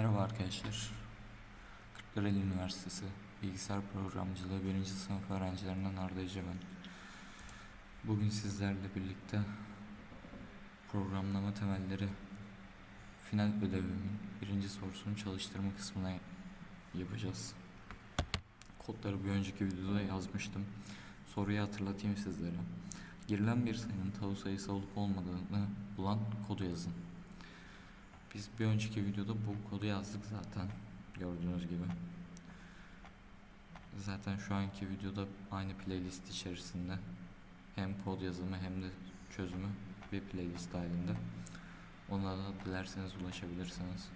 Merhaba arkadaşlar. Kırklareli Üniversitesi Bilgisayar Programcılığı 1. sınıf öğrencilerinden Arda Ece. Bugün sizlerle birlikte programlama temelleri final ödevimin birinci sorusunu çalıştırma kısmına yapacağız. Kodları bir önceki videoda yazmıştım. Soruyu hatırlatayım sizlere. Girilen bir sayının tavuk sayısı olup olmadığını bulan kodu yazın. Biz bir önceki videoda bu kodu yazdık zaten gördüğünüz gibi. Zaten şu anki videoda aynı playlist içerisinde hem kod yazımı hem de çözümü bir playlist halinde. Ona da dilerseniz ulaşabilirsiniz.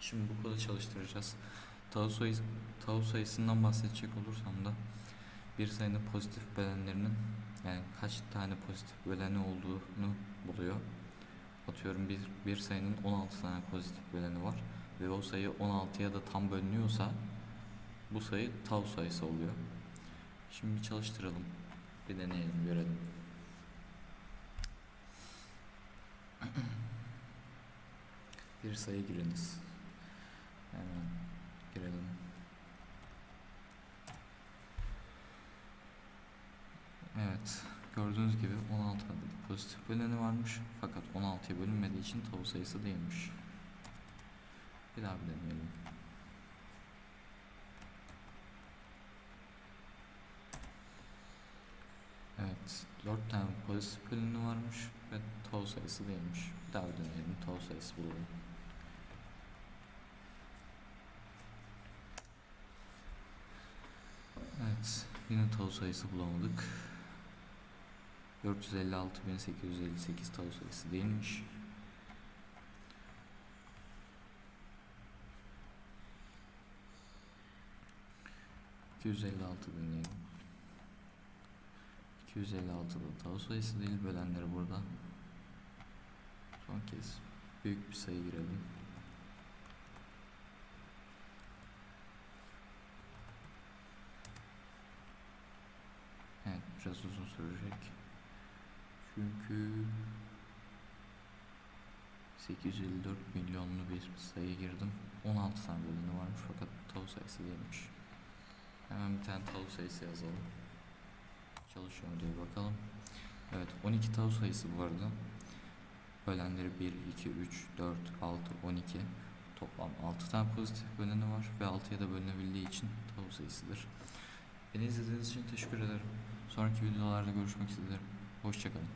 Şimdi bu kodu çalıştıracağız. Tavuk, sayısı, tavuk sayısından bahsedecek olursam da bir sayının pozitif bölenlerinin yani kaç tane pozitif böleni olduğunu buluyor. Atıyorum bir, bir sayının 16 tane pozitif böleni var ve o sayı 16'ya da tam bölünüyorsa bu sayı tav sayısı oluyor. Şimdi çalıştıralım. Bir deneyelim, görelim. bir sayı giriniz. Hemen girelim. Evet, gördüğünüz gibi 16 adet pozitif böleni varmış fakat 16'ya bölünmediği için tavu sayısı değilmiş. Bir daha bir deneyelim. Evet, 4 tane pozitif böleni varmış ve tavu sayısı değilmiş. Bir daha bir deneyelim, tavu sayısı bulalım. Evet, yine tavu sayısı bulamadık. 456.858 tavu sayısı değilmiş. ...256 deneyelim. 256'da tavu sayısı değil bölenleri burada. Son kez büyük bir sayı girelim. Evet biraz uzun sürecek. Çünkü 854 milyonlu bir sayı girdim. 16 tane bölümü varmış fakat tavuk sayısı değilmiş. Hemen bir tane tavuk sayısı yazalım. Çalışıyor diye bakalım. Evet 12 tavuk sayısı bu arada. Bölenleri 1, 2, 3, 4, 6, 12. Toplam 6 tane pozitif böleni var ve 6'ya da bölünebildiği için tavuk sayısıdır. Beni izlediğiniz için teşekkür ederim. Sonraki videolarda görüşmek üzere. Hoşçakalın.